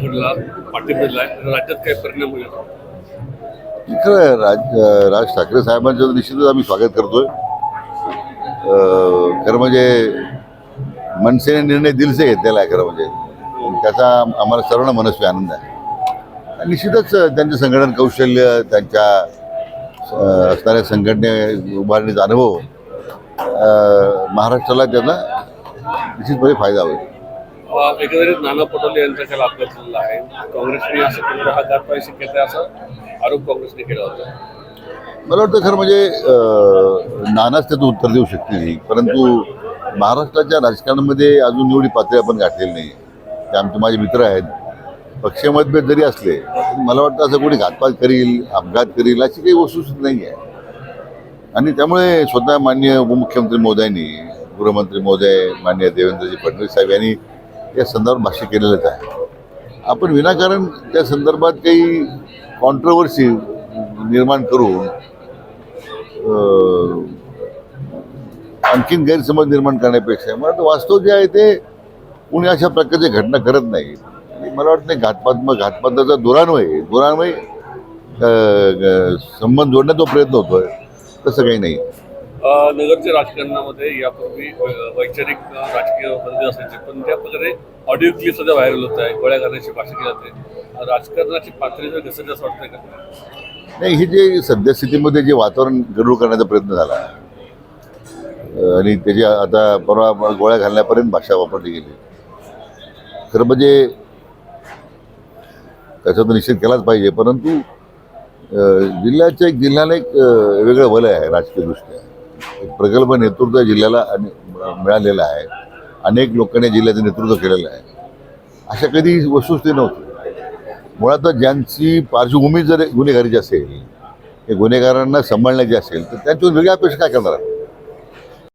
भाजपला पाठिंबा दिला आहे राज्यात काही परिणाम होईल? खरं राज राज ठाकरे साहेबांचं निश्चितच आम्ही स्वागत करतोय. खरं म्हणजे मनसेने निर्णय दिलसे घेतलेला आहे खरं म्हणजे. त्याचा आम्हाला सर्वांना मनस्वी आनंद आहे. निश्चितच त्यांचं संघटन कौशल्य त्यांच्या असणाऱ्या संघटने उभारणीचा अनुभव महाराष्ट्राला त्याचा निश्चितपणे फायदा होईल. एकंदरीत नाना पटोले यांचा काल अपघात झालेला आहे. काँग्रेसने असं केलं हा घातपाती शक्यता असा आरोप काँग्रेसने केला होता. मला वाटतं खरं म्हणजे नानाच त्याचं उत्तर देऊ शकतील परंतु महाराष्ट्राच्या राजकारणामध्ये अजून एवढी पातळी आपण गाठलेली नाही. ते आमचे माझे मित्र आहेत. पक्ष मतभेद जरी असले मला वाटतं असं कोणी घातपात करील अपघात करील अशी काही वस्तुस्थिती नाही आहे. आणि त्यामुळे स्वतः माननीय उपमुख्यमंत्री महोदयांनी गृहमंत्री महोदय माननीय देवेंद्रजी फडणवीस साहेब यांनी या संदर्भात भाष्य केलेलंच आहे. आपण विनाकारण त्या संदर्भात काही कॉन्ट्रोवर्सी निर्माण करून आणखीन गैरसमज निर्माण करण्यापेक्षा मला वाटतं वास्तव जे आहे ते कुणी अशा प्रकारच्या घटना करत नाही. मला वाटतं घातपात मग घातपाताचा दुरान्वय दुरान्वय संबंध जोडण्याचा प्रयत्न होतोय. तसं काही नाही. नगरच्या राजकारणामध्ये यापूर्वी वैचारिक राजकीय बंदी असायचे पण त्या प्रकारे ऑडिओ क्लिप सध्या व्हायरल होत आहे. गोळ्या घालण्याची भाषा केली जाते. राजकारणाची पातळी जर घसरली असं वाटतं का? नाही हे जे सद्यस्थितीमध्ये जे वातावरण गरुड करण्याचा प्रयत्न झाला आणि त्याची आता परवा गोळ्या घालण्यापर्यंत भाषा वापरली गेली. खरं म्हणजे त्याचा तर निषेध केलाच पाहिजे परंतु जिल्ह्याचं जिल्ह्याच्या एक जिल्ह्याला एक वेगळं वलय आहे राजकीयदृष्ट्या. प्रगल्भ नेतृत्व जिल्ह्याला आणि- मिळालेलं आहे. अनेक लोकांनी जिल्ह्याचं नेतृत्व केलेलं आहे. अशा कधी वस्तुस्थिती नव्हती. मुळात ज्यांची पार्श्वभूमी जर गुन्हेगारीची असेल हे गुन्हेगारांना सांभाळण्याची असेल तर त्यांच्यावर वेगळ्या अपेक्षा काय करणार?